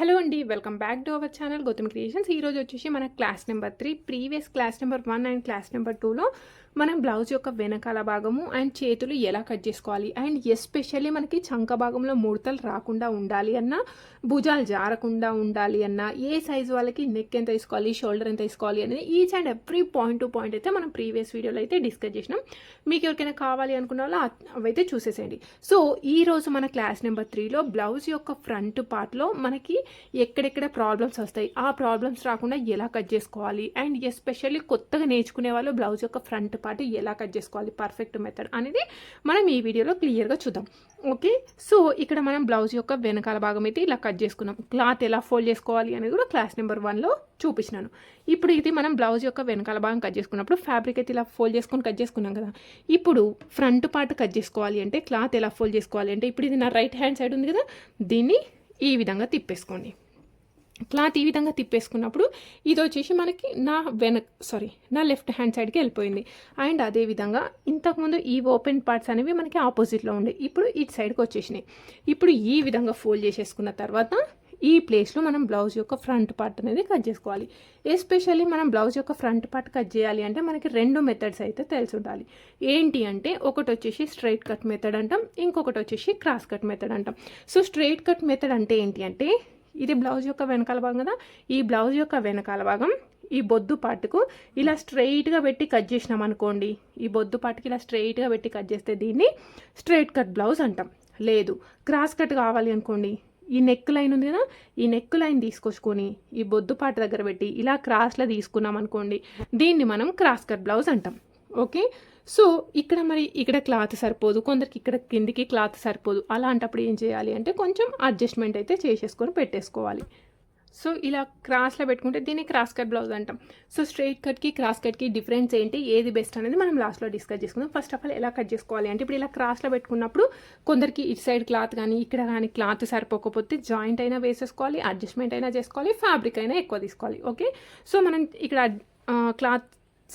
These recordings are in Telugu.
హలో అండి welcome back to our channel Gautam creations. ఈరోజు వచ్చేసి మన class number three previous class number one and class number టూలో మనం బ్లౌజ్ యొక్క వెనకాల భాగము అండ్ చేతులు ఎలా కట్ చేసుకోవాలి? అండ్ ఎస్పెషల్లీ మనకి చంక భాగంలో ముడతలు రాకుండా ఉండాలి అన్న భుజాలు జారకుండా ఉండాలి అన్న ఏ సైజు వాళ్ళకి నెక్ ఎంత తీసుకోవాలి షోల్డర్ ఎంత తీసుకోవాలి అనేది each and every point to point అయితే మనం ప్రీవియస్ వీడియోలో అయితే డిస్కస్ చేసినాం. మీకు ఎవరికైనా కావాలి అనుకున్న వాళ్ళు అవైతే చూసేసేయండి. సో ఈ రోజు మన క్లాస్ నెంబర్ త్రీలో బ్లౌజ్ యొక్క ఫ్రంట్ పార్ట్లో మనకి ఎక్కడెక్కడ ప్రాబ్లమ్స్ వస్తాయి ఆ ప్రాబ్లమ్స్ రాకుండా ఎలా కట్ చేసుకోవాలి? అండ్ ఎస్పెషల్లీ కొత్తగా నేర్చుకునే వాళ్ళు బ్లౌజ్ యొక్క ఫ్రంట్ పాటు ఎలా కట్ చేసుకోవాలి పర్ఫెక్ట్ మెథడ్ అనేది మనం ఈ వీడియోలో క్లియర్గా చూద్దాం. ఓకే సో ఇక్కడ మనం బ్లౌజ్ యొక్క వెనకాల భాగం అయితే ఇలా కట్ చేసుకున్నాం. క్లాత్ ఎలా ఫోల్డ్ చేసుకోవాలి అనేది కూడా క్లాస్ నెంబర్ వన్లో చూపించినాను ఇప్పుడు ఇది మనం బ్లౌజ్ యొక్క వెనకాల భాగం కట్ చేసుకున్నప్పుడు ఫ్యాబ్రిక్ అయితే ఇలా ఫోల్డ్ చేసుకొని కట్ చేసుకున్నాం కదా. ఇప్పుడు ఫ్రంట్ పార్ట్ కట్ చేసుకోవాలి అంటే క్లాత్ ఎలా ఫోల్డ్ చేసుకోవాలి అంటే ఇప్పుడు ఇది నా రైట్ హ్యాండ్ సైడ్ ఉంది కదా దీన్ని ఈ విధంగా తిప్పేసుకోండి. క్లాత్ ఈ విధంగా తిప్పేసుకున్నప్పుడు ఇది వచ్చేసి మనకి నా వెనక్ సారీ నా లెఫ్ట్ హ్యాండ్ సైడ్కి వెళ్ళిపోయింది. అండ్ అదే విధంగా ఇంతకుముందు ఈ ఓపెన్ పార్ట్స్ అనేవి మనకి ఆపోజిట్లో ఉండే ఇప్పుడు ఇటు సైడ్కి వచ్చేసినాయి. ఇప్పుడు ఈ విధంగా ఫోల్డ్ చేసేసుకున్న తర్వాత ఈ ప్లేస్లో మనం బ్లౌజ్ యొక్క ఫ్రంట్ పార్ట్ అనేది కట్ చేసుకోవాలి. ఎస్పెషల్లీ మనం బ్లౌజ్ యొక్క ఫ్రంట్ పార్ట్ కట్ చేయాలి అంటే మనకి రెండు మెథడ్స్ అయితే తెలిసి ఉండాలి. ఏంటి అంటే ఒకటి వచ్చేసి స్ట్రైట్ కట్ మెథడ్ అంటాం ఇంకొకటి వచ్చేసి క్రాస్ కట్ మెథడ్ అంటాం. సో స్ట్రైట్ కట్ మెథడ్ అంటే ఏంటి అంటే ఇది బ్లౌజ్ యొక్క వెనకాల భాగం కదా? ఈ బ్లౌజ్ యొక్క వెనకాల భాగం ఈ బొద్దు పాటుకు ఇలా స్ట్రైట్గా పెట్టి కట్ చేసినాం అనుకోండి. ఈ బొద్దు పాటుకి ఇలా స్ట్రైట్గా పెట్టి కట్ చేస్తే దీన్ని స్ట్రైట్ కట్ బ్లౌజ్ అంటాం. లేదు క్రాస్ కట్ కావాలి అనుకోండి. ఈ నెక్ లైన్ ఉంది కదా? ఈ నెక్ లైన్ తీసుకొచ్చుకొని ఈ బొద్దు పాట దగ్గర పెట్టి ఇలా క్రాస్లో తీసుకున్నాం అనుకోండి. దీన్ని మనం క్రాస్ కట్ బ్లౌజ్ అంటాం. ఓకే? సో ఇక్కడ మరి ఇక్కడ క్లాత్ సరిపోదు కొందరికి ఇక్కడ కిందికి క్లాత్ సరిపోదు. అలాంటప్పుడు ఏం చేయాలి అంటే కొంచెం అడ్జస్ట్మెంట్ అయితే చేసేసుకొని పెట్టేసుకోవాలి. సో ఇలా క్రాస్లో పెట్టుకుంటే దీన్ని క్రాస్ కట్ బ్లౌజ్ అంటాం. సో స్ట్రైట్ కట్కి క్రాస్ కట్కి డిఫరెన్స్ ఏంటి ఏది బెస్ట్ అనేది మనం లాస్ట్లో డిస్కస్ చేసుకుందాం. ఫస్ట్ ఆఫ్ ఆల్ ఎలా కట్ చేసుకోవాలి అంటే ఇప్పుడు ఇలా క్రాస్లో పెట్టుకున్నప్పుడు కొందరికి ఇటు సైడ్ క్లాత్ కానీ ఇక్కడ కానీ క్లాత్ సరిపోకపోతే జాయింట్ అయినా వేసేసుకోవాలి అడ్జస్ట్మెంట్ అయినా చేసుకోవాలి ఫ్యాబ్రిక్ అయినా ఎక్కువ తీసుకోవాలి. ఓకే? సో మనం ఇక్కడ క్లాత్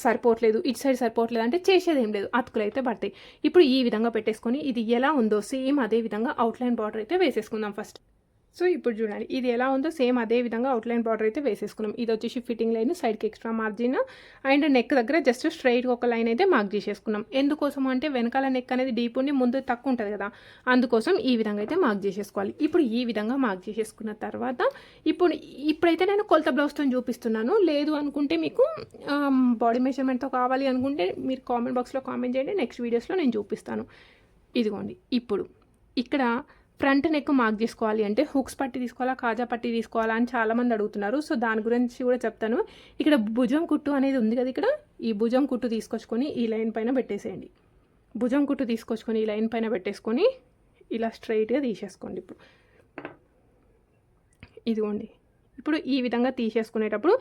సరిపోవట్లేదు ఇటు సైడ్ సరిపోవట్లేదు అంటే చేసేది ఏం లేదు అతుకులు అయితే పడతాయి. ఇప్పుడు ఈ విధంగా పెట్టేసుకొని ఇది ఎలా ఉందో సేమ్ అదే విధంగా అవుట్లైన్ బార్డర్ అయితే వేసేసుకుందాం ఫస్ట్ సో ఇప్పుడు చూడండి ఇది ఎలా ఉందో సేమ్ అదే విధంగా అవుట్లైన్ బార్డర్ అయితే వేసేసుకున్నాం. ఇది వచ్చేసి ఫిట్టింగ్ లైన్ సైడ్కి ఎక్స్ట్రా మార్జిన్ అండ్ నెక్ దగ్గర జస్ట్ స్ట్రైట్గా ఒక లైన్ అయితే మార్క్ చేసేసుకున్నాం. ఎందుకోసం అంటే వెనకాల నెక్ అనేది డీప్ ఉండి ముందు తక్కువ ఉంటుంది కదా అందుకోసం ఈ విధంగా అయితే మార్క్ చేసేసుకోవాలి. ఇప్పుడు ఈ విధంగా మార్క్ చేసేసుకున్న తర్వాత ఇప్పుడు ఇప్పుడైతే నేను కొలత బ్లౌజ్తో చూపిస్తున్నాను. లేదు అనుకుంటే మీకు um, బాడీ మెజర్మెంట్తో కావాలి అనుకుంటే మీరు కామెంట్ బాక్స్లో కామెంట్ చేయండి నెక్స్ట్ వీడియోస్లో నేను చూపిస్తాను. ఇదిగోండి ఇప్పుడు ఇక్కడ ఫ్రంట్ నెక్ మార్క్ చేసుకోవాలి అంటే హుక్స్ పట్టి తీసుకోవాలా కాజా పట్టి తీసుకోవాలా అని చాలామంది అడుగుతున్నారు. సో దాని గురించి కూడా చెప్తాను. ఇక్కడ భుజం కుట్టు అనేది ఉంది కదా ఇక్కడ. ఈ భుజం కుట్టు తీసుకొచ్చుకొని ఈ లైన్ పైన పెట్టేసేయండి. భుజం కుట్టు తీసుకొచ్చుకొని ఈ లైన్ పైన పెట్టేసుకొని ఇలా స్ట్రైట్గా తీసేసుకోండి ఇప్పుడు. ఇదిగోండి. ఇప్పుడు ఈ విధంగా తీసేసుకునేటప్పుడు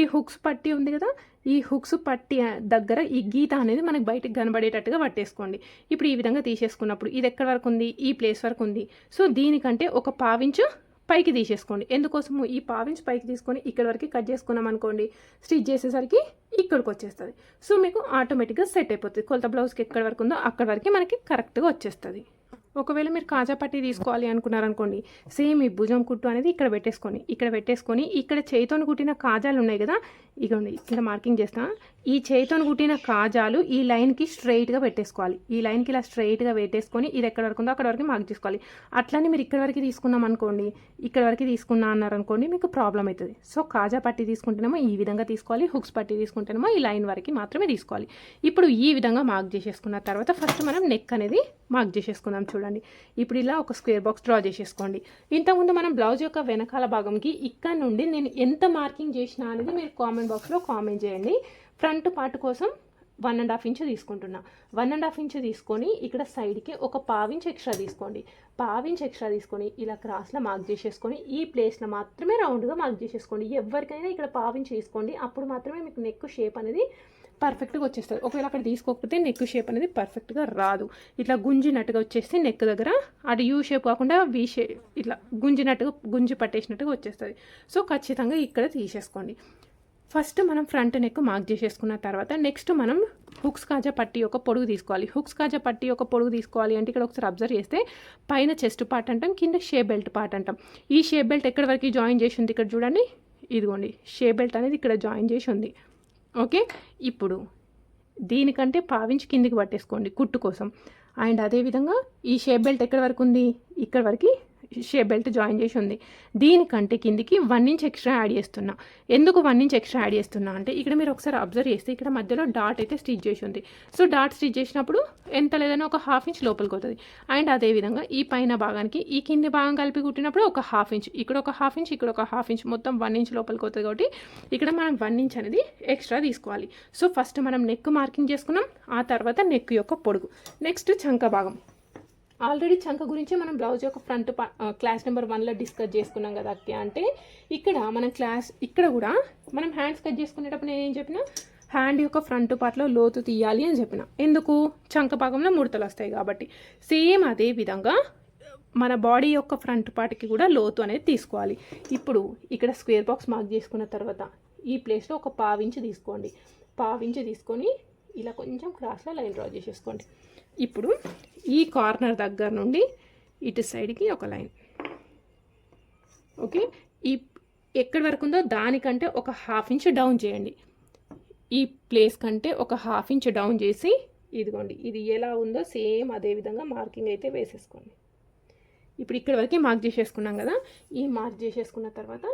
ఈ హుక్స్ పట్టి ఉంది కదా ఈ హుక్స్ పట్టి దగ్గర ఈ గీత అనేది మనకి బయటకు కనబడేటట్టుగా పట్టేసుకోండి. ఇప్పుడు ఈ విధంగా తీసేసుకున్నప్పుడు ఇది ఎక్కడ వరకు ఉంది? ఈ ప్లేస్ వరకు ఉంది. సో దీనికంటే ఒక పావించు పైకి తీసేసుకోండి. ఎందుకోసము? ఈ పావించు పైకి తీసుకొని ఇక్కడ వరకు కట్ చేసుకున్నాం అనుకోండి స్టిచ్ చేసేసరికి ఇక్కడికి వచ్చేస్తుంది. సో మీకు ఆటోమేటిక్గా సెట్ అయిపోతుంది. కొలత బ్లౌజ్కి ఎక్కడ వరకు ఉందో అక్కడ వరకు మనకి కరెక్ట్గా వచ్చేస్తుంది. ఒకవేళ మీరు కాజా పట్టి తీసుకోవాలి అనుకున్నారనుకోండి సేమ్ ఈ భుజం కుట్టు అనేది ఇక్కడ పెట్టేసుకొని ఇక్కడ పెట్టేసుకొని ఇక్కడ చేతితో కుట్టిన కాజాలు ఉన్నాయి కదా ఇగోండి ఇక్కడ మార్కింగ్ చేస్తా. ఈ చేతితో కుట్టిన కాజాలు ఈ లైన్కి స్ట్రైట్గా పెట్టేసుకోవాలి. ఈ లైన్కి ఇలా స్ట్రైట్గా పెట్టేసుకొని ఇది ఎక్కడ వరకు ఉందో అక్కడ వరకు మార్క్ చేసుకోవాలి. అట్లనే మీరు ఇక్కడ వరకు తీసుకున్నాం అనుకోండి ఇక్కడ వరకు తీసుకున్నా అన్నారు అనుకోండి మీకు ప్రాబ్లం అవుతుంది. సో కాజా పట్టి తీసుకుంటేనేమో ఈ విధంగా తీసుకోవాలి హుక్స్ పట్టి తీసుకుంటేనేమో ఈ లైన్ వరకు మాత్రమే తీసుకోవాలి. ఇప్పుడు ఈ విధంగా మార్క్ చేసేసుకున్న తర్వాత ఫస్ట్ మనం నెక్ అనేది మార్క్ చేసేసుకుందాం చూడండి. ఇప్పుడు ఇలా ఒక స్క్వేర్ బాక్స్ డ్రా చేసేసుకోండి. ఇంతకుముందు మనం బ్లౌజ్ యొక్క వెనకాల భాగంకి ఇక్కడ నుండి నేను ఎంత మార్కింగ్ చేసినా అనేది మీరు కామెంట్ బాక్స్లో కామెంట్ చేయండి. ఫ్రంట్ పార్ట్ కోసం వన్ అండ్ హాఫ్ ఇంచ్ తీసుకుంటున్నా. వన్ అండ్ హాఫ్ ఇంచ్ తీసుకొని ఇక్కడ సైడ్కి ఒక పావించ్ ఎక్స్ట్రా తీసుకోండి. పావించ్ ఎక్స్ట్రా తీసుకొని ఇలా క్రాస్లో మార్క్ చేసేసుకొని ఈ ప్లేస్లో మాత్రమే రౌండ్గా మార్క్ చేసేసుకోండి. ఎవరికైనా ఇక్కడ పావించ్ తీసుకోండి అప్పుడు మాత్రమే మీకు నెక్ షేప్ అనేది పర్ఫెక్ట్గా వచ్చేస్తుంది. ఒకవేళ అక్కడ తీసుకోకపోతే నెక్ షేప్ అనేది పర్ఫెక్ట్గా రాదు. ఇట్లా గుంజినట్టుగా వచ్చేస్తే నెక్ దగ్గర అది యూ షేప్ కాకుండా వీ షేప్ ఇట్లా గుంజినట్టుగా గుంజి పట్టేసినట్టుగా వచ్చేస్తుంది. సో ఖచ్చితంగా ఇక్కడ తీసేసుకోండి. ఫస్ట్ మనం ఫ్రంట్ నెక్ మార్క్ చేసేసుకున్న తర్వాత నెక్స్ట్ మనం హుక్స్ కాజా పట్టి యొక్క పొడుగు తీసుకోవాలి. హుక్స్ కాజా పట్టి యొక్క పొడుగు తీసుకోవాలి అంటే ఇక్కడ ఒకసారి అబ్జర్వ్ చేస్తే పైన చెస్ట్ పార్ట్ అంటాం కింద షే బెల్ట్ పార్ట్ అంటాం. ఈ షే బెల్ట్ ఎక్కడి వరకు జాయిన్ చేసి ఉంది ఇక్కడ చూడండి? ఇదిగోండి షే బెల్ట్ అనేది ఇక్కడ జాయిన్ చేసి ఉంది. ఓకే? ఇప్పుడు దీనికంటే పావించి కిందికి పట్టేసుకోండి కుట్టు కోసం. అండ్ అదేవిధంగా ఈ షేప్ బెల్ట్ ఎక్కడి వరకు ఉంది? ఇక్కడ వరకు షే బెల్ట్ జాయిన్ చేసి ఉంది. దీనికంటే కిందికి వన్ ఇంచ్ ఎక్స్ట్రా యాడ్ చేస్తున్నా. ఎందుకు వన్ ఇంచ్ ఎక్స్ట్రా యాడ్ చేస్తున్నా అంటే ఇక్కడ మీరు ఒకసారి అబ్జర్వ్ చేస్తే ఇక్కడ మధ్యలో డాట్ అయితే స్టిచ్ చేసి ఉంది. సో డాట్ స్టిచ్ చేసినప్పుడు ఎంత లేదన్నా ఒక హాఫ్ ఇంచ్ లోపలికి అవుతుంది అండ్ అదేవిధంగా ఈ పైన భాగానికి ఈ కింది భాగం కలిపి కుట్టినప్పుడు ఒక హాఫ్ ఇంచ్ ఇక్కడ ఒక హాఫ్ ఇంచ్ ఇక్కడ ఒక హాఫ్ ఇంచ్ మొత్తం వన్ ఇంచ్ లోపలికి అవుతుంది కాబట్టి ఇక్కడ మనం వన్ ఇంచ్ అనేది ఎక్స్ట్రా తీసుకోవాలి. సో ఫస్ట్ మనం నెక్ మార్కింగ్ చేసుకున్నాం ఆ తర్వాత నెక్ యొక్క పొడుగు. నెక్స్ట్ చంక భాగం. ఆల్రెడీ చంక గురించి మనం బ్లౌజ్ యొక్క ఫ్రంట్ క్లాస్ నెంబర్ వన్లో డిస్కస్ చేసుకున్నాం కదా అక్క అంటే ఇక్కడ మనం క్లాస్ ఇక్కడ కూడా మనం హ్యాండ్స్ కట్ చేసుకునేటప్పుడు నేను ఏం చెప్పిన? హ్యాండ్ యొక్క ఫ్రంట్ పార్ట్లో లోతు తీయాలి అని చెప్పిన. ఎందుకు? చంక భాగంలో ముడతలు వస్తాయి కాబట్టి. సేమ్ అదే విధంగా మన బాడీ యొక్క ఫ్రంట్ పార్ట్కి కూడా లోతు అనేది తీసుకోవాలి. ఇప్పుడు ఇక్కడ స్క్వేర్ బాక్స్ మార్క్ చేసుకున్న తర్వాత ఈ ప్లేస్లో ఒక పావించి తీసుకోండి. పావించి తీసుకొని ఇలా కొంచెం క్రాస్లో లైన్ డ్రా చేసేసుకోండి. ఇప్పుడు ఈ కార్నర్ దగ్గర నుండి ఇటు సైడ్కి ఒక లైన్ ఓకే ఈ ఎక్కడి వరకు ఉందో దానికంటే ఒక హాఫ్ ఇంచ్ డౌన్ చేయండి. ఈ ప్లేస్ కంటే ఒక హాఫ్ ఇంచ్ డౌన్ చేసి ఇదిగోండి ఇది ఎలా ఉందో సేమ్ అదే విధంగా మార్కింగ్ అయితే వేసేసుకోండి. ఇప్పుడు ఇక్కడ వరకే మార్క్ చేసేసుకున్నాం కదా ఈ మార్క్ చేసేసుకున్న తర్వాత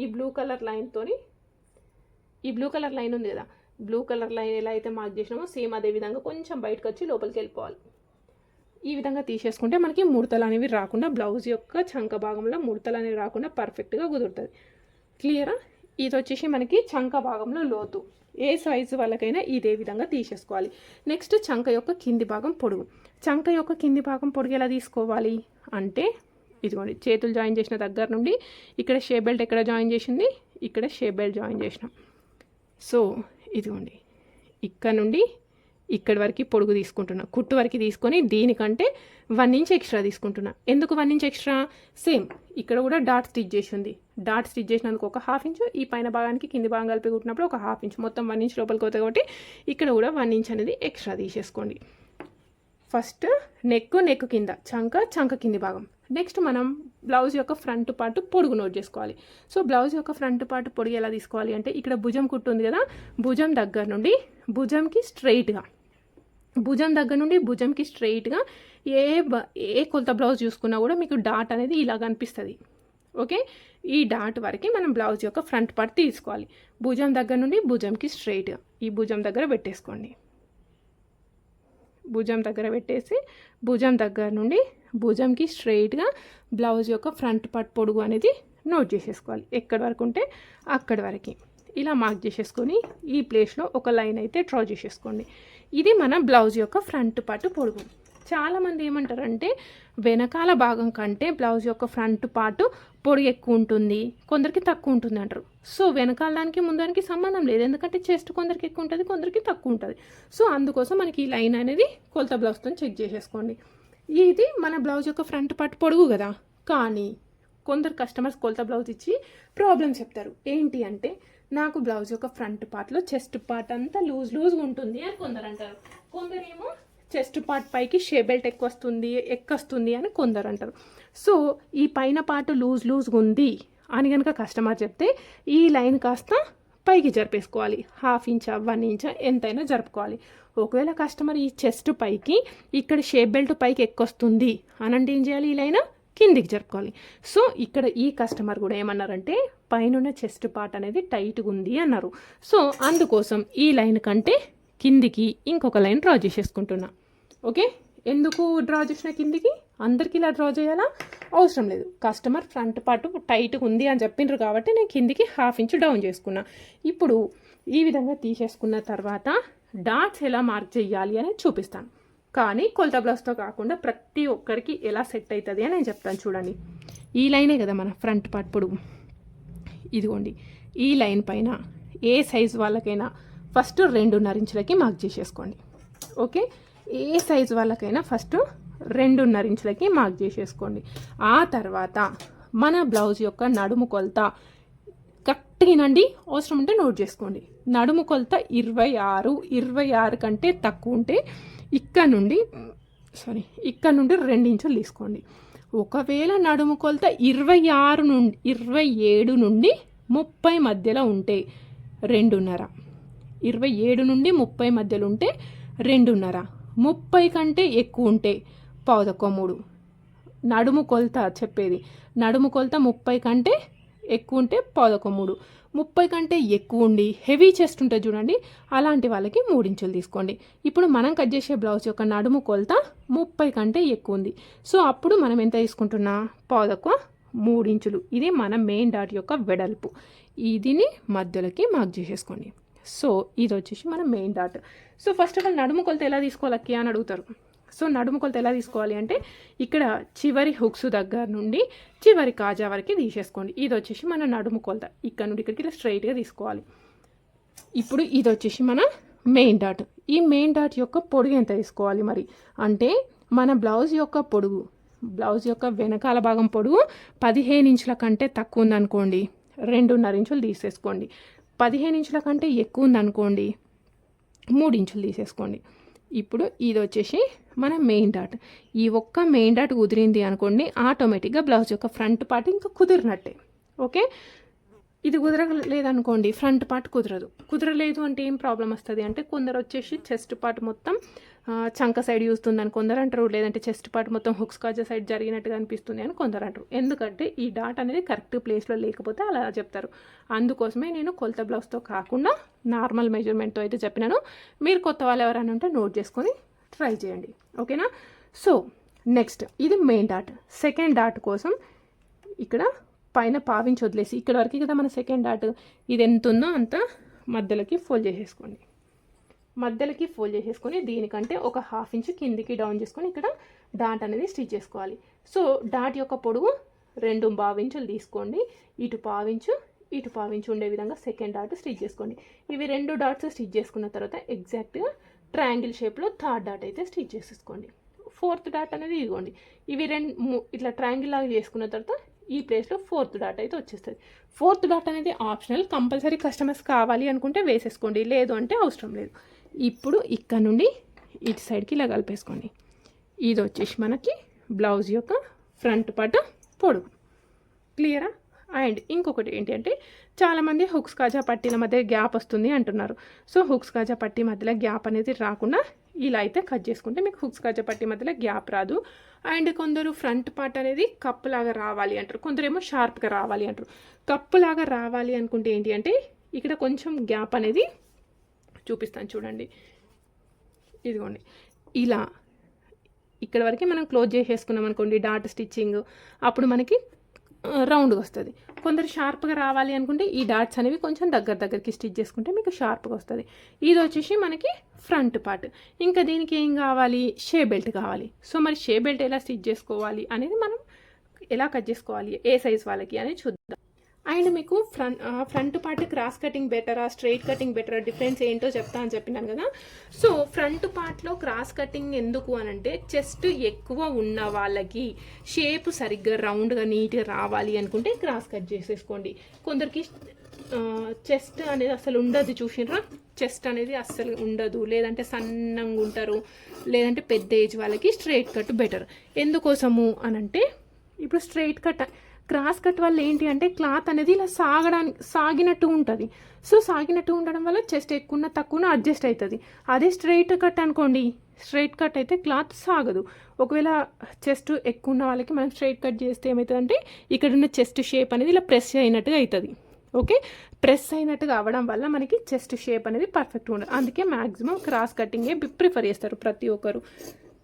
ఈ బ్లూ కలర్ లైన్తోని ఈ బ్లూ కలర్ లైన్ ఉంది కదా బ్లూ కలర్ లైన్ ఎలా అయితే మార్క్ చేసినామో సేమ్ అదే విధంగా కొంచెం బయటకు వచ్చి లోపలికి వెళ్ళిపోవాలి. ఈ విధంగా తీసేసుకుంటే మనకి ముడతలు అనేవి రాకుండా బ్లౌజ్ యొక్క చంక భాగంలో ముడతలు అనేవి రాకుండా పర్ఫెక్ట్గా కుదురుతుంది. క్లియరా? ఇది వచ్చేసి మనకి చంక భాగంలో లోతు. ఏ సైజు వాళ్ళకైనా ఇదే విధంగా తీసేసుకోవాలి. నెక్స్ట్ చంక యొక్క కింది భాగం పొడుగు. చంక యొక్క కింది భాగం పొడుగు ఎలా తీసుకోవాలి అంటే ఇదిగోండి చేతులు జాయిన్ చేసిన దగ్గర నుండి ఇక్కడ షే బెల్ట్ ఎక్కడ జాయిన్ చేసింది? ఇక్కడ షే బెల్ట్ జాయిన్ చేసినాం. సో ఇదిగోండి. ఇక్కడ నుండి ఇక్కడి వరకు పొడుగు తీసుకుంటున్నా. కుట్టు వరకు తీసుకొని దీనికంటే వన్ ఇంచ్ ఎక్స్ట్రా తీసుకుంటున్నా. ఎందుకు వన్ ఇంచ్ ఎక్స్ట్రా? సేమ్ ఇక్కడ కూడా డాట్ స్టిచ్ చేసి ఉంది. డాట్ స్టిచ్ చేసినందుకు ఒక హాఫ్ ఇంచ్ ఈ పైన భాగానికి కింది భాగం కలిపి కుట్టినప్పుడు ఒక హాఫ్ ఇంచ్. మొత్తం వన్ ఇంచ్ లోపలికి అవుతుంది కాబట్టి ఇక్కడ కూడా వన్ ఇంచ్ అనేది ఎక్స్ట్రా తీసేసుకోండి. ఫస్ట్ నెక్ నెక్ కింద చంక చంక కింది భాగం. నెక్స్ట్ మనం బ్లౌజ్ యొక్క ఫ్రంట్ పార్ట్ పొడుగు నోట్ చేసుకోవాలి. సో బ్లౌజ్ యొక్క ఫ్రంట్ పార్ట్ పొడుగు ఎలా తీసుకోవాలి అంటే ఇక్కడ భుజం కుట్టు ఉంది కదా భుజం దగ్గర నుండి భుజంకి స్ట్రైట్గా భుజం దగ్గర నుండి భుజంకి స్ట్రైట్గా ఏ బ ఏ కొలత బ్లౌజ్ చూసుకున్నా కూడా మీకు డాట్ అనేది ఇలా కనిపిస్తుంది. ఓకే? ఈ డాట్ వరకు మనం బ్లౌజ్ యొక్క ఫ్రంట్ పార్ట్ తీసుకోవాలి. భుజం దగ్గర నుండి భుజంకి స్ట్రైట్గా ఈ భుజం దగ్గర పెట్టేసుకోండి. భుజం దగ్గర పెట్టేసి భుజం దగ్గర నుండి భుజంకి స్ట్రైట్గా బ్లౌజ్ యొక్క ఫ్రంట్ పార్ట్ పొడుగు అనేది నోట్ చేసేసుకోవాలి. ఎక్కడి వరకు ఉంటే అక్కడి వరకు. ఇలా మార్క్ చేసేసుకొని ఈ ప్లేస్లో ఒక లైన్ అయితే డ్రా చేసేసుకోండి. ఇది మన బ్లౌజ్ యొక్క ఫ్రంట్ పార్ట్ పొడుగు. చాలామంది ఏమంటారంటే వెనకాల భాగం కంటే బ్లౌజ్ యొక్క ఫ్రంట్ పార్ట్ పొడుగు ఎక్కువ ఉంటుంది కొందరికి తక్కువ ఉంటుంది అంటారు. సో వెనకాల దానికి ముందానికి సంబంధం లేదు. ఎందుకంటే చెస్ట్ కొందరికి ఎక్కువ ఉంటుంది కొందరికి తక్కువ ఉంటుంది. సో అందుకోసం మనకి ఈ లైన్ అనేది కొలత బ్లౌజ్తో చెక్ చేసేసుకోండి. ఇది మన బ్లౌజ్ యొక్క ఫ్రంట్ పార్ట్ పొడుగు కదా. కానీ కొందరు కస్టమర్స్ కొలత బ్లౌజ్ ఇచ్చి ప్రాబ్లమ్ చెప్తారు. ఏంటి అంటే నాకు బ్లౌజ్ యొక్క ఫ్రంట్ పార్ట్లో చెస్ట్ పార్ట్ అంతా లూజ్ లూజ్గా ఉంటుంది అని కొందరు అంటారు. కొందరేమో చెస్ట్ పార్ట్ పైకి షే బెల్ట్ ఎక్కువ వస్తుంది ఎక్కొస్తుంది అని కొందరు అంటారు. సో ఈ పైన పార్ట్ లూజ్ లూజ్గా ఉంది అని కనుక కస్టమర్ చెప్తే ఈ లైన్ కాస్త పైకి జరిపేసుకోవాలి. హాఫ్ ఇంచా వన్ ఇంచా ఎంతైనా జరుపుకోవాలి. ఒకవేళ కస్టమర్ ఈ చెస్ట్ పైకి ఇక్కడ షేప్ బెల్ట్ పైకి ఎక్కొస్తుంది అని అంటే ఏం చేయాలి? ఈ లైన్ కిందికి జరుపుకోవాలి. సో ఇక్కడ ఈ కస్టమర్ కూడా ఏమన్నారంటే పైన చెస్ట్ పార్ట్ అనేది టైట్గా ఉంది అన్నారు. సో అందుకోసం ఈ లైన్ కంటే కిందికి ఇంకొక లైన్ డ్రా చేసేసుకుంటున్నా. ఓకే? ఎందుకు డ్రా చేసిన కిందికి? అందరికి ఇలా డ్రా చేయాలా? అవసరం లేదు. కస్టమర్ ఫ్రంట్ పార్ట్ టైట్గా ఉంది అని చెప్పిండ్రు కాబట్టి నేను కిందికి హాఫ్ ఇంచ్ డౌన్ చేసుకున్నా. ఇప్పుడు ఈ విధంగా తీసేసుకున్న తర్వాత డాట్స్ ఎలా మార్క్ చేయాలి అనేది చూపిస్తాను. కానీ కొలత బ్లౌజ్తో కాకుండా ప్రతి ఒక్కరికి ఎలా సెట్ అవుతుంది అని నేను చెప్తాను చూడండి. ఈ లైనే కదా మన ఫ్రంట్ పార్ట్ పొడుగు. ఇదిగోండి. ఈ లైన్ పైన ఏ సైజ్ వాళ్ళకైనా ఫస్ట్ రెండున్నర ఇంచులకి మార్క్ చేసేసుకోండి. ఓకే? ఏ సైజు వాళ్ళకైనా ఫస్ట్ రెండున్నర ఇంచులకి మార్క్ చేసేసుకోండి. ఆ తర్వాత మన బ్లౌజ్ యొక్క నడుము కొలత కట్టినండి అవసరం ఉంటే నోట్ చేసుకోండి. నడుము కొలత ఇరవై ఆరు ఇరవై ఆరు కంటే తక్కువ ఉంటే ఇక్కడ నుండి సారీ ఇక్కడ నుండి రెండించులు తీసుకోండి. ఒకవేళ నడుము కొలత ఇరవై ఆరు నుండి ఇరవై ఏడు నుండి ముప్పై మధ్యలో ఉంటే రెండున్నర. ఇరవై ఏడు నుండి ముప్పై మధ్యలో ఉంటే రెండున్నర. ముప్పై కంటే ఎక్కువ ఉంటే పావుదక్కువ మూడు. నడుము కొలత చెప్పేది. నడుము కొలత ముప్పై కంటే ఎక్కువ ఉంటే పావుదొక మూడు. ముప్పై కంటే ఎక్కువ ఉండి హెవీ చెస్ట్ ఉంటుంది చూడండి అలాంటి వాళ్ళకి మూడించులు తీసుకోండి. ఇప్పుడు మనం కట్ చేసే బ్లౌజ్ యొక్క నడుము కొలత ముప్పై కంటే ఎక్కువ ఉంది. సో అప్పుడు మనం ఎంత తీసుకుంటున్నా? పావుదక్కువ మూడించులు. ఇది మన మెయిన్ డాట్ యొక్క వెడల్పు. ఇదిని మధ్యలోకి మార్క్ చేసేసుకోండి. సో ఇది వచ్చేసి మన main dot so first of all నడుము కొలత ఎలా తీసుకోవాలి అక్కి అని అడుగుతారు. సో నడుము కొలత ఎలా తీసుకోవాలి అంటే ఇక్కడ చివరి హుక్స్ దగ్గర నుండి చివరి కాజా వరకు తీసేసుకోండి. ఇది వచ్చేసి మన నడుము కొలత. ఇక్కడ నుండి ఇక్కడికి ఇలా స్ట్రైట్గా తీసుకోవాలి. ఇప్పుడు ఇది వచ్చేసి మన మెయిన్ డాట్ ఈ మెయిన్ డాట్ యొక్క పొడుగు ఎంత తీసుకోవాలి మరి? అంటే మన బ్లౌజ్ యొక్క పొడుగు. బ్లౌజ్ యొక్క వెనకాల భాగం పొడుగు పదిహేను ఇంచుల కంటే తక్కువ ఉందనుకోండి. రెండున్నర ఇంచులు తీసేసుకోండి. పదిహేను ఇంచుల కంటే ఎక్కువ ఉందనుకోండి మూడు ఇంచులు తీసేసుకోండి. ఇప్పుడు ఇది వచ్చేసి మన మెయిన్ డాట్ ఈ ఒక్క మెయిన్ డాట్ కుదిరింది అనుకోండి ఆటోమేటిక్గా బ్లౌజ్ యొక్క ఫ్రంట్ పార్ట్ ఇంకా కుదిరినట్టే. ఓకే ఇది కుదరలేదనుకోండి ఫ్రంట్ పార్ట్ కుదరదు. కుదరలేదు అంటే ఏం ప్రాబ్లం వస్తుంది అంటే కొందరు వచ్చేసి చెస్ట్ పార్ట్ మొత్తం చంక సైడ్ చూస్తుందని కొందరు అంటారు లేదంటే చెస్ట్ పార్ట్ మొత్తం హుక్స్ కాజా సైడ్ జరిగినట్టుగా అనిపిస్తుంది అని కొందరు అంటారు. ఎందుకంటే ఈ డాట్ అనేది కరెక్ట్ ప్లేస్లో లేకపోతే అలా చెప్తారు. అందుకోసమే నేను కొలత బ్లౌజ్తో కాకుండా నార్మల్ మెజర్మెంట్తో అయితే చెప్పినాను. మీరు కొత్త వాళ్ళు ఎవరైనా ఉంటే నోట్ చేసుకొని ట్రై చేయండి. ఓకేనా? సో నెక్స్ట్ ఇది మెయిన్ డాట్. సెకండ్ డాట్ కోసం ఇక్కడ పైన పావించి వదిలేసి ఇక్కడ వరకు కదా మన సెకండ్ డాట్ ఇది ఎంత ఉందో అంత మధ్యలోకి ఫోల్డ్ చేసేసుకోండి. మధ్యలోకి ఫోల్డ్ చేసేసుకొని దీనికంటే ఒక హాఫ్ ఇంచ్ కిందికి డౌన్ చేసుకొని ఇక్కడ డాట్ అనేది స్టిచ్ చేసుకోవాలి. సో డాట్ యొక్క పొడవు రెండు పావించులు తీసుకోండి. ఇటు పావించు ఇటు పావించు ఉండే విధంగా సెకండ్ డాట్ స్టిచ్ చేసుకోండి. ఇవి రెండు డాట్స్ స్టిచ్ చేసుకున్న తర్వాత ఎగ్జాక్ట్గా ట్రయాంగిల్ షేప్లో థర్డ్ డాట్ అయితే స్టిచ్ చేసేసుకోండి. ఫోర్త్ డాట్ అనేది ఇదిగోండి. ఇవి రెండు ఇట్లా ట్రయాంగిల్ లాగా చేసుకున్న తర్వాత ఈ ప్లేస్లో ఫోర్త్ డాట్ అయితే వచ్చేస్తుంది. ఫోర్త్ డాట్ అనేది ఆప్షనల్ కంపల్సరీ కస్టమర్స్ కావాలి అనుకుంటే వేసేసుకోండి. లేదు అంటే అవసరం లేదు. ఇప్పుడు ఇక్కడ నుండి ఇటు సైడ్కి ఇలా కలిపేసుకోండి. ఇది వచ్చేసి మనకి బ్లౌజ్ యొక్క ఫ్రంట్ పార్ట్ పొడుగు. క్లియరా అండ్ ఇంకొకటి ఏంటి అంటే చాలామంది హుక్స్ కాజా పట్టీల మధ్య గ్యాప్ వస్తుంది అంటున్నారు. సో హుక్స్ కాజా పట్టీ మధ్యలో గ్యాప్ అనేది రాకుండా ఇలా అయితే కట్ చేసుకుంటే మీకు హుక్స్ కాజా పట్టీ మధ్యలో గ్యాప్ రాదు. అండ్ కొందరు ఫ్రంట్ పార్ట్ అనేది కప్పు లాగా రావాలి అంటారు. కొందరేమో షార్ప్గా రావాలి అంటారు. కప్పు లాగా రావాలి అనుకుంటే ఏంటి అంటే ఇక్కడ కొంచెం గ్యాప్ అనేది చూపిస్తాను చూడండి. ఇదిగోండి. ఇలా. ఇక్కడ వరకు మనం క్లోజ్ చేసేసుకున్నాం అనుకోండి డాట్ స్టిచ్చింగ్. అప్పుడు మనకి రౌండ్గా వస్తుంది. కొందరు షార్ప్గా రావాలి అనుకుంటే ఈ డాట్స్ అనేవి కొంచెం దగ్గర దగ్గరికి స్టిచ్ చేసుకుంటే మీకు షార్ప్గా వస్తుంది. ఇది వచ్చేసి మనకి ఫ్రంట్ పార్ట్. ఇంకా దీనికి ఏం కావాలి? షే బెల్ట్ కావాలి. సో మరి షే బెల్ట్ ఎలా స్టిచ్ చేసుకోవాలి అనేది మనం ఎలా కట్ చేసుకోవాలి? ఏ సైజ్ వాళ్ళకి అనేది చూద్దాం. అండ్ మీకు front front part cross cutting బెటరా స్ట్రైట్ కటింగ్ బెటరా డిఫరెన్స్ ఏంటో చెప్తా అని చెప్పినాను కదా. సో ఫ్రంట్ పార్ట్లో క్రాస్ కటింగ్ ఎందుకు అని అంటే చెస్ట్ ఎక్కువ ఉన్న వాళ్ళకి షేప్ సరిగ్గా రౌండ్గా నీట్గా రావాలి అనుకుంటే క్రాస్ కట్ చేసేసుకోండి. కొందరికి చెస్ట్ అనేది అసలు ఉండదు చూసినరా చెస్ట్ అనేది అస్సలు ఉండదు. లేదంటే సన్నంగా ఉంటారు. లేదంటే పెద్ద ఏజ్ వాళ్ళకి స్ట్రైట్ కట్ బెటర్. ఎందుకోసము అని అంటే ఇప్పుడు స్ట్రైట్ కట్ క్రాస్ కట్ వల్ల ఏంటి అంటే క్లాత్ అనేది ఇలా సాగడానికి సాగినట్టు ఉంటుంది. సో సాగినట్టు ఉండడం వల్ల చెస్ట్ ఎక్కువ తక్కువ అడ్జస్ట్ అవుతుంది అదే స్ట్రైట్ కట్ అనుకోండి స్ట్రైట్ కట్ అయితే క్లాత్ సాగదు. ఒకవేళ చెస్ట్ ఎక్కువ ఉన్న వాళ్ళకి మనం స్ట్రైట్ కట్ చేస్తే ఏమవుతుందంటే ఇక్కడ ఉన్న చెస్ట్ షేప్ అనేది ఇలా ప్రెస్ అయినట్టుగా అవుతుంది ఓకే? ప్రెస్ అయినట్టుగా అవ్వడం వల్ల మనకి చెస్ట్ షేప్ అనేది పర్ఫెక్ట్గా ఉండదు. అందుకే మ్యాక్సిమం క్రాస్ కటింగే ప్రిఫర్ చేస్తారు ప్రతి ఒక్కరు.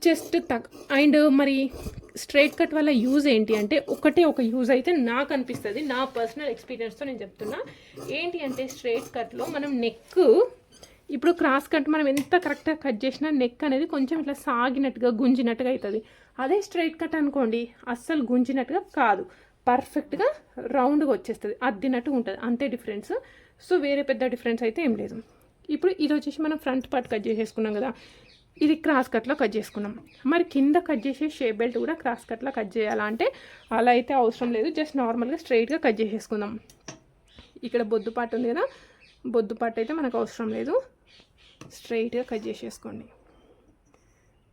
జస్ట్ తగ్ అండ్ మరి స్ట్రైట్ కట్ వల్ల యూజ్ ఏంటి అంటే ఒకటే ఒక యూజ్ అయితే నాకు అనిపిస్తుంది నా పర్సనల్ ఎక్స్పీరియన్స్తో నేను చెప్తున్నా. ఏంటి అంటే స్ట్రైట్ కట్లో మనం నెక్ ఇప్పుడు క్రాస్ కట్ మనం ఎంత కరెక్ట్గా కట్ చేసినా నెక్ అనేది కొంచెం ఇట్లా సాగినట్టుగా గుంజినట్టుగా అవుతుంది అదే స్ట్రైట్ కట్ అనుకోండి అస్సలు గుంజినట్టుగా కాదు. పర్ఫెక్ట్గా రౌండ్గా వచ్చేస్తుంది. అద్దినట్టు ఉంటుంది. అంతే డిఫరెన్స్. సో వేరే పెద్ద డిఫరెన్స్ అయితే ఏం లేదు. ఇప్పుడు ఇది వచ్చేసి మనం ఫ్రంట్ పార్ట్ కట్ చేసేసుకున్నాం కదా. ఇది క్రాస్ కట్లో కట్ చేసుకున్నాం. మరి కింద కట్ చేసే షేప్ బెల్ట్ కూడా క్రాస్ కట్లో కట్ చేయాలంటే అలా అయితే అవసరం లేదు. జస్ట్ నార్మల్గా స్ట్రైట్గా కట్ చేసేసుకుందాం. ఇక్కడ బొద్దు పాట ఉంది కదా బొద్దు పాట అయితే మనకు అవసరం లేదు. స్ట్రైట్గా కట్ చేసేసుకోండి.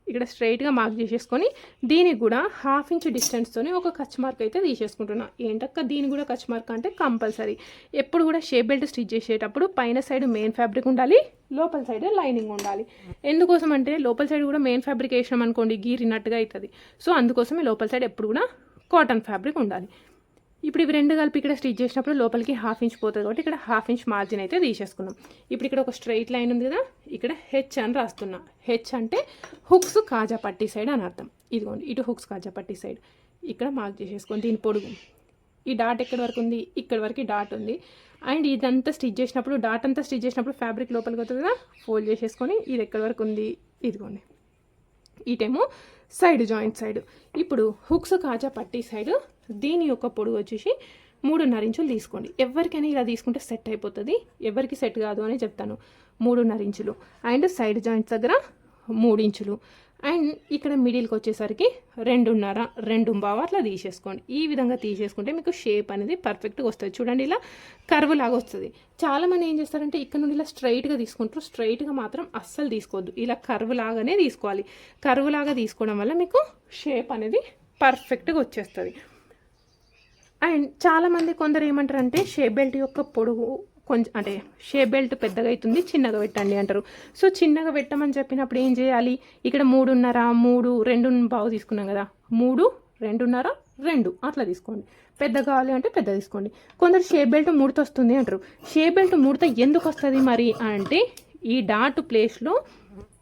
ఇక్కడ స్ట్రైట్గా మార్క్ చేసేసుకొని దీనికి కూడా హాఫ్ ఇంచ్ డిస్టెన్స్తోనే ఒక కచ్ మార్క్ అయితే తీసేసుకుంటున్నా. ఏంటక్క? దీని కూడా కచ్ మార్క్ అంటే కంపల్సరీ ఎప్పుడు కూడా షేప్ బెల్ట్ స్టిచ్ చేసేటప్పుడు పైన సైడ్ మెయిన్ ఫ్యాబ్రిక్ ఉండాలి లోపల సైడ్ లైనింగ్ ఉండాలి. ఎందుకోసం అంటే లోపల సైడ్ కూడా మెయిన్ ఫ్యాబ్రిక్ వేసినాం అనుకోండి గీరినట్టుగా అవుతుంది సో అందుకోసమే లోపల సైడ్ ఎప్పుడు కూడా కాటన్ ఫ్యాబ్రిక్ ఉండాలి. ఇప్పుడు ఇవి రెండు కలిపి ఇక్కడ స్టిచ్ చేసినప్పుడు లోపలికి హాఫ్ ఇంచ్ పోతుంది కాబట్టి ఇక్కడ హాఫ్ ఇంచ్ మార్జిన్ అయితే తీసేసుకున్నాం. ఇప్పుడు ఇక్కడ ఒక స్ట్రైట్ లైన్ ఉంది కదా ఇక్కడ హెచ్ అని రాస్తున్నా. హెచ్ అంటే హుక్స్ కాజా పట్టి సైడ్ అని అర్థం. ఇదిగోండి ఇటు హుక్స్ కాజా పట్టి సైడ్. ఇక్కడ మార్క్ చేసేసుకోండి దీని పొడుగు. ఈ డాట్ ఎక్కడి వరకు ఉంది? ఇక్కడ వరకు డాట్ ఉంది. అండ్ ఇదంతా స్టిచ్ చేసినప్పుడు డాట్ అంతా స్టిచ్ చేసినప్పుడు ఫ్యాబ్రిక్ లోపలికి వస్తుంది కదా ఫోల్డ్ చేసేసుకొని ఇది ఎక్కడి వరకు ఉంది? ఇదిగోండి. ఇటేమో సైడ్ జాయింట్ సైడ్. ఇప్పుడు హుక్స్ కాజా పట్టి సైడ్ దీని యొక్క పొడుగు వచ్చేసి మూడున్నర ఇంచులు తీసుకోండి. ఎవరికైనా ఇలా తీసుకుంటే సెట్ అయిపోతుంది. ఎవరికి సెట్ కాదు అని చెప్తాను. మూడున్నర ఇంచులు. అండ్ సైడ్ జాయింట్స్ దగ్గర మూడు ఇంచులు. అండ్ ఇక్కడ మిడిల్కి వచ్చేసరికి రెండున్నర రెండు బావ అట్లా తీసేసుకోండి. ఈ విధంగా తీసేసుకుంటే మీకు షేప్ అనేది పర్ఫెక్ట్గా వస్తుంది. చూడండి ఇలా కర్వ్ లాగా వస్తుంది. చాలామంది ఏం చేస్తారంటే ఇక్కడ నుండి ఇలా స్ట్రైట్గా తీసుకుంటారు. స్ట్రైట్గా మాత్రం అస్సలు తీసుకోవద్దు. ఇలా కర్వ్ లాగానే తీసుకోవాలి. కర్వ్ లాగా తీసుకోవడం వల్ల మీకు షేప్ అనేది పర్ఫెక్ట్గా వచ్చేస్తుంది. అండ్ చాలామంది కొందరు ఏమంటారంటే షేప్ బెల్ట్ యొక్క పొడుగు కొంచెం అంటే షేప్ బెల్ట్ పెద్దగా అవుతుంది చిన్నగా పెట్టండి అంటారు. సో చిన్నగా పెట్టమని చెప్పినప్పుడు ఏం చేయాలి? ఇక్కడ మూడున్నర మూడు రెండు బావు తీసుకున్నాం కదా. మూడు రెండున్నర రెండు. అట్లా తీసుకోండి. పెద్ద కావాలి అంటే పెద్ద తీసుకోండి. కొందరు షేప్ బెల్ట్ ముడత వస్తుంది అంటారు. షేప్ బెల్ట్ ముడత ఎందుకు వస్తుంది మరి అంటే ఈ డాట్ ప్లేస్లో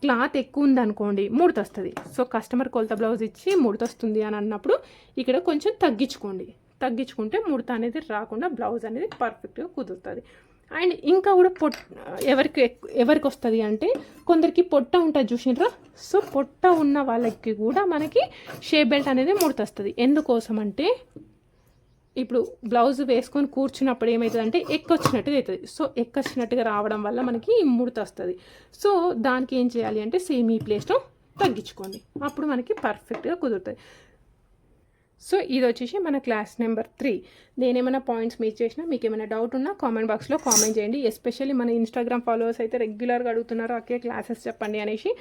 క్లాత్ ఎక్కువ ఉందనుకోండి ముడత వస్తుంది. సో కస్టమర్ కొలత బ్లౌజ్ ఇచ్చి ముడత వస్తుంది అని అన్నప్పుడు ఇక్కడ కొంచెం తగ్గించుకోండి. తగ్గించుకుంటే ముడత అనేది రాకుండా బ్లౌజ్ అనేది పర్ఫెక్ట్గా కుదురుతుంది. అండ్ ఇంకా కూడా పొట్ ఎవరికి ఎక్- ఎవరికి వస్తుంది అంటే కొందరికి పొట్ట ఉంటుంది చూసినరా సో పొట్ట ఉన్న వాళ్ళకి కూడా మనకి షేప్ బెల్ట్ అనేది ముడతస్తుంది. ఎందుకోసం అంటే ఇప్పుడు బ్లౌజ్ వేసుకొని కూర్చున్నప్పుడు ఏమవుతుంది అంటే ఎక్కొచ్చినట్టుగా అవుతుంది సో ఎక్కొచ్చినట్టుగా రావడం వల్ల మనకి ఈ ముడత వస్తుంది సో దానికి ఏం చేయాలి అంటే సేమ్ ఈ ప్లేస్లో తగ్గించుకోండి. అప్పుడు మనకి పర్ఫెక్ట్గా కుదురుతుంది. సో ఇది వచ్చేసి మన క్లాస్ నెంబర్ త్రీ. నేనేమైనా పాయింట్స్ మిస్ చేసినా మీకు ఏమైనా డౌట్ ఉన్నా కామెంట్ బాక్స్లో కామెంట్ చేయండి. ఎస్పెషల్లీ మన ఇన్స్టాగ్రామ్ ఫాలోవర్స్ అయితే రెగ్యులర్గా అడుగుతున్నారు అక్కే క్లాసెస్ చెప్పండి అనేసి.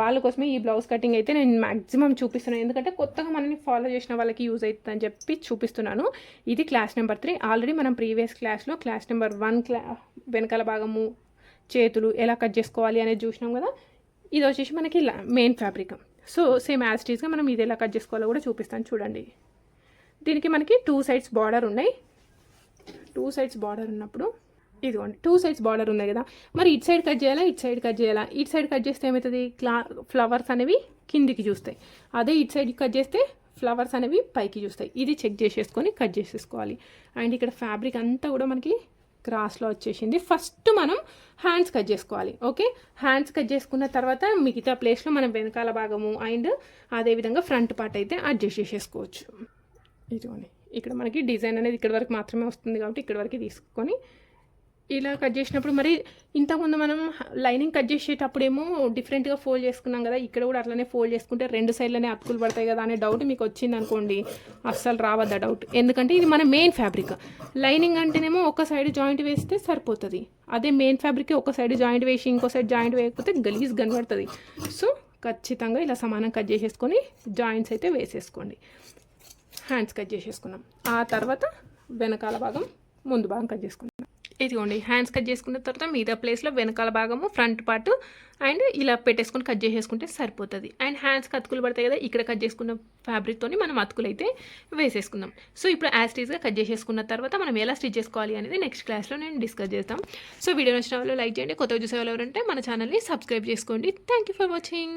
వాళ్ళ కోసమే ఈ బ్లౌజ్ కటింగ్ అయితే నేను మ్యాక్సిమం చూపిస్తున్నాను. ఎందుకంటే కొత్తగా మనని ఫాలో చేసిన వాళ్ళకి యూజ్ అవుతుందని చెప్పి చూపిస్తున్నాను. ఇది క్లాస్ నెంబర్ త్రీ ఆల్రెడీ మనం ప్రీవియస్ క్లాస్లో క్లాస్ నెంబర్ వన్ క్లా వెనకాల భాగము చేతులు ఎలా కట్ చేసుకోవాలి అనేది చూసినాం కదా. ఇది వచ్చేసి మనకి main fabric so same as టీజ్గా మనం ఇది ఎలా కట్ చేసుకోవాలో కూడా చూపిస్తాను చూడండి. దీనికి మనకి టూ సైడ్స్ బార్డర్ ఉన్నాయి. టూ సైడ్స్ బార్డర్ ఉన్నప్పుడు ఇదిగోండి టూ సైడ్స్ బార్డర్ ఉన్నాయి కదా. మరి ఇటు సైడ్ కట్ చేయాలా ఇటు సైడ్ కట్ చేయాలా? ఇటు సైడ్ కట్ చేస్తే ఏమవుతుంది? క్లా ఫ్లవర్స్ అనేవి కిందికి చూస్తాయి. అదే ఇటు సైడ్ కట్ చేస్తే ఫ్లవర్స్ అనేవి పైకి చూస్తాయి. ఇది చెక్ చేసేసుకొని కట్ చేసేసుకోవాలి. అండ్ ఇక్కడ ఫ్యాబ్రిక్ అంతా కూడా మనకి క్రాస్లో వచ్చేసింది. ఫస్ట్ మనం హ్యాండ్స్ కట్ చేసుకోవాలి ఓకే? హ్యాండ్స్ కట్ చేసుకున్న తర్వాత మిగతా ప్లేస్లో మనం వెనకాల భాగము అండ్ అదేవిధంగా ఫ్రంట్ పార్ట్ అయితే అడ్జస్ట్ చేసేసుకోవచ్చు. ఇదిగోండి. ఇక్కడ మనకి డిజైన్ అనేది ఇక్కడ వరకు మాత్రమే వస్తుంది కాబట్టి ఇక్కడ వరకు తీసుకొని ఇలా కట్ చేసినప్పుడు మరి ఇంతకుముందు మనం లైనింగ్ కట్ చేసేటప్పుడేమో డిఫరెంట్గా ఫోల్డ్ చేసుకున్నాం కదా ఇక్కడ కూడా అట్లనే ఫోల్డ్ చేసుకుంటే రెండు సైడ్లనే అతుకులు పడతాయి కదా అనే డౌట్ మీకు వచ్చింది అనుకోండి. అస్సలు రావద్ద డౌట్. ఎందుకంటే ఇది మన మెయిన్ ఫ్యాబ్రిక్. లైనింగ్ అంటేనేమో ఒక సైడ్ జాయింట్ వేస్తే సరిపోతుంది. అదే మెయిన్ ఫ్యాబ్రిక్ ఒక సైడ్ జాయింట్ వేసి ఇంకో సైడ్ జాయింట్ వేయకపోతే గలీజ్ కనబడుతుంది. సో ఖచ్చితంగా ఇలా సమానం కట్ చేసేసుకొని జాయింట్స్ అయితే వేసేసుకోండి. హ్యాండ్స్ కట్ చేసేసుకున్నాం. ఆ తర్వాత వెనకాల భాగం ముందు భాగం కట్ చేసుకున్నాం ఇదిగోండి హ్యాండ్స్ కట్ చేసుకున్న తర్వాత మిగతా ప్లేస్లో వెనకాల భాగము ఫ్రంట్ పార్ట్ అండ్ ఇలా పెట్టేసుకొని కట్ చేసేసుకుంటే సరిపోతుంది. అండ్ హ్యాండ్స్కి అతుకులు పడతాయి కదా ఇక్కడ కట్ చేసుకున్న ఫ్యాబ్రిక్తోని మనం అతుకులు అయితే వేసేసుకుందాం. సో ఇప్పుడు యాస్టీజ్గా కట్ చేసేసుకున్న తర్వాత మనం ఎలా స్టిచ్ చేసుకోవాలి అనేది నెక్స్ట్ క్లాస్లో నేను డిస్కస్ చేస్తాం. సో వీడియో నచ్చిన వాళ్ళు లైక్ చేయండి. కొత్తగా చూసే వాళ్ళు ఎవరంటే మన ఛానల్ని సబ్స్క్రైబ్ చేసుకోండి. Thank you for watching